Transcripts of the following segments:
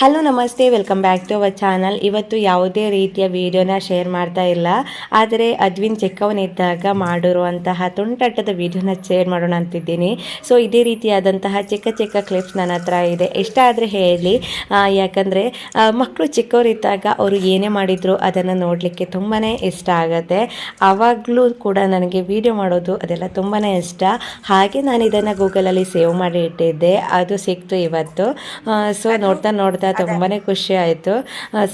Hello ನಮಸ್ತೆ. Welcome back to our channel ಇವತ್ತು ಯಾವುದೇ ರೀತಿಯ ವಿಡಿಯೋನ ಶೇರ್ ಮಾಡ್ತಾ ಇಲ್ಲ. ಆದರೆ ಅದ್ವಿನ್ ಚಿಕ್ಕವನಿದ್ದಾಗ ಮಾಡಿರುವಂತಹ ತುಂಟಾಟದ ವಿಡಿಯೋನ ಶೇರ್ ಮಾಡೋಣ ಅಂತಿದ್ದೀನಿ. ಸೊ ಇದೇ ರೀತಿಯಾದಂತಹ ಚಿಕ್ಕ ಚಿಕ್ಕ ಕ್ಲಿಪ್ಸ್ ನನ್ನ ಹತ್ರ ಇದೆ. ಇಷ್ಟ ಆದರೆ ಹೇಳಿ. ಯಾಕಂದರೆ ಮಕ್ಕಳು ಚಿಕ್ಕವರಿದ್ದಾಗ ಅವರು ಏನೇ ಮಾಡಿದ್ರು ಅದನ್ನು ನೋಡಲಿಕ್ಕೆ ತುಂಬಾ ಇಷ್ಟ ಆಗುತ್ತೆ. ಆವಾಗಲೂ ಕೂಡ ನನಗೆ ವಿಡಿಯೋ ಮಾಡೋದು ಅದೆಲ್ಲ ತುಂಬಾ ಇಷ್ಟ. ಹಾಗೆ ನಾನು ಇದನ್ನು ಗೂಗಲಲ್ಲಿ ಸೇವ್ ಮಾಡಿ ಇಟ್ಟಿದ್ದೆ. ಅದು ಸಿಕ್ತು ಇವತ್ತು. ಸೊ ನೋಡ್ತಾ ನೋಡ್ತಾ ತುಂಬಾ ಖುಷಿ ಆಯಿತು.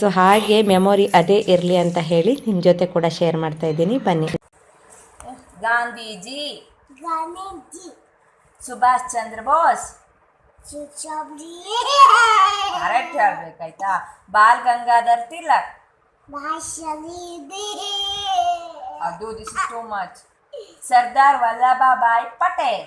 ಸೊ ಹಾಗೆ ಮೆಮೊರಿ ಅದೇ ಇರಲಿ ಅಂತ ಹೇಳಿ ನಿಮ್ಮ ಜೊತೆ ಕೂಡ ಶೇರ್ ಮಾಡ್ತಾ ಇದ್ದೀನಿ. ಬನ್ನಿ. ಗಾಂಧೀಜಿ. ಗಾಂಧೀಜಿ. ಸುಭಾಷ್ ಚಂದ್ರ ಬೋಸ್. ಕರೆಕ್ಟ್ ಹೇಳ್ಬೇಕಾಯ್ತಾ ಬಾಲ್ ಗಂಗಾಧರ್ ತಿಲಕ್. ಅದು this is too much Sardar Vallabhbhai Patel.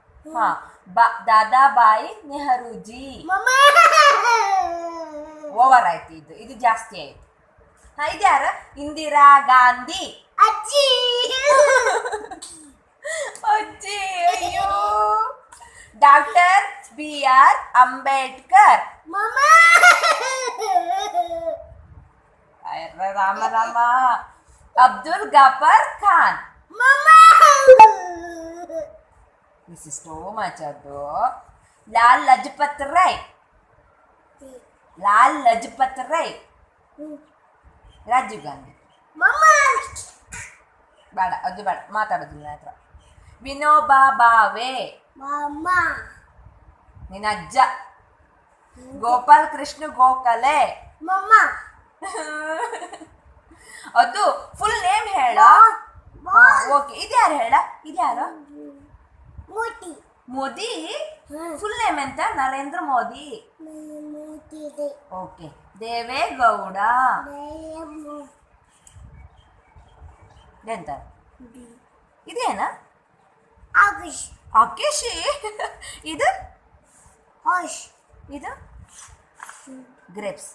ಹಾ ಬಾ ದಾದಾಬಾಯಿ ನೆಹರೂಜಿ ಓವರ್ ಆಯ್ತು ಇದು ಇದು ಜಾಸ್ತಿ ಆಯ್ತು ಹಾ ಇದ್ಯಾರ ಇಂದಿರಾ ಗಾಂಧಿ ಅಜ್ಜಿ ಅಜ್ಜಿ ಅಯ್ಯೋ ಡಾಕ್ಟರ್ ಬಿ ಆರ್ ಅಂಬೇಡ್ಕರ್ ಅಯ್ಯ, Rama Rama Abdul Gaffar Khan this is too much ಅದು ಲಾಲ್ ಲಜಪತ್ ರೈ ಲಾಲ್ ಲಜಪತ್ ರೈ ರಾಜೀವ್ ಗಾಂಧಿ ಬೇಡ ಅದು ಬೇಡ ಮಾತಾಡೋದಿಲ್ಲ ಹತ್ರ ವಿನೋಬಾ ಬಾವೆ ನಿನ್ನ ಅಜ್ಜ ಗೋಪಾಲ್ ಕೃಷ್ಣ ಗೋಖಲೆ ಅದು ಫುಲ್ ನೇಮ್ ಹೇಳ? ಓಕೆ ಇದ್ಯಾರು ಹೇಳ? ಇದ್ಯಾರು? ಮೂತಿ ಮೋದಿ? ಫುಲ್ ನೇಮ್ ಎಂತ? ನರೇಂದ್ರ ಮೋದಿ. ಮೋದಿ ಓಕೆ ದೇವೇಗೌಡ. ಎಂತ? ಇದೇನಾ? ಆಕೇಶ್. ಅಕೇಶಿ ಇದು? ಆಶ್. ಇದು? ಗ್ರೇಪ್ಸ್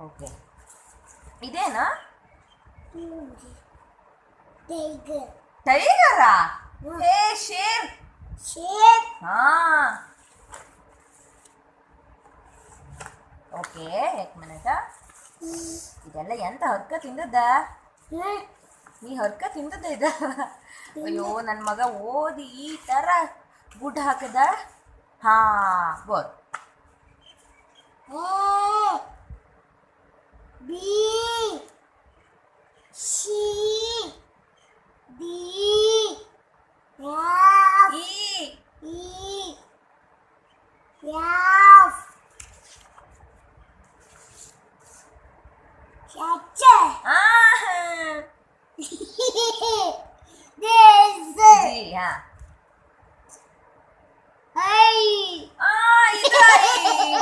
ಓಕೆ ಇದೇನಾ? ಟೈಗರ್ ಟೈಗರಾ ಹೇ ಶೇರ್. ಶೇರ್? ಹಾ. ಓಕೆ, ಏಕ್ ಮಿನಿಟ ಇದೆಲ್ಲ ಎಂತ ಹರ್ಕ ತಿಂದದ್ದ? ನೀ ಹರ್ಕ ತಿಂದದ್ದ ಇದ? ಅಯ್ಯೋ ನನ್ನ ಮಗ ಓದಿ ಈ ತರ ಗುಡ್ ಹಾಕದ? ಹಾ, ಬೋರ್. ಬಿ B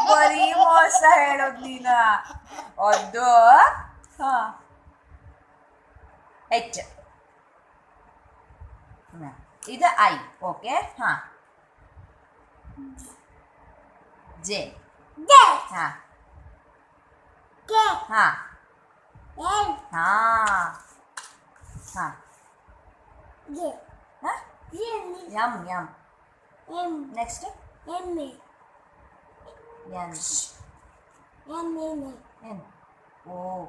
ಬರೀ ಮೋಸ ಹೇಳೋದ್ ನೀನ ಅದು ಹಾ ಎಚ್ ಹ್ಮ್. ಇದು ಐ ಓಕೆ ಹಾ ಜೆ This ಹಾ K ಹಾ N ಹಾ ಹಾ G ಹಾ N M M M. Next. M. N. N. N. N. O.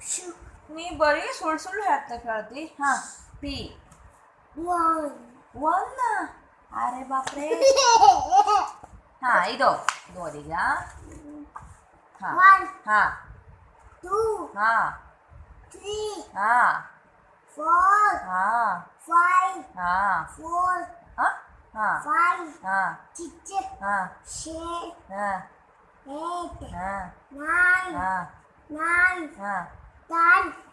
Shoe. मी बरी सुळसुळ हात करते हाँ पी वन वन ना अरे बापरे हाँ इदो इदो ಈಗ हाँ वन हाँ टू हाँ थ्री हाँ फोर हाँ फाइव हाँ four five, six, seven, eight, nine, nine, ten.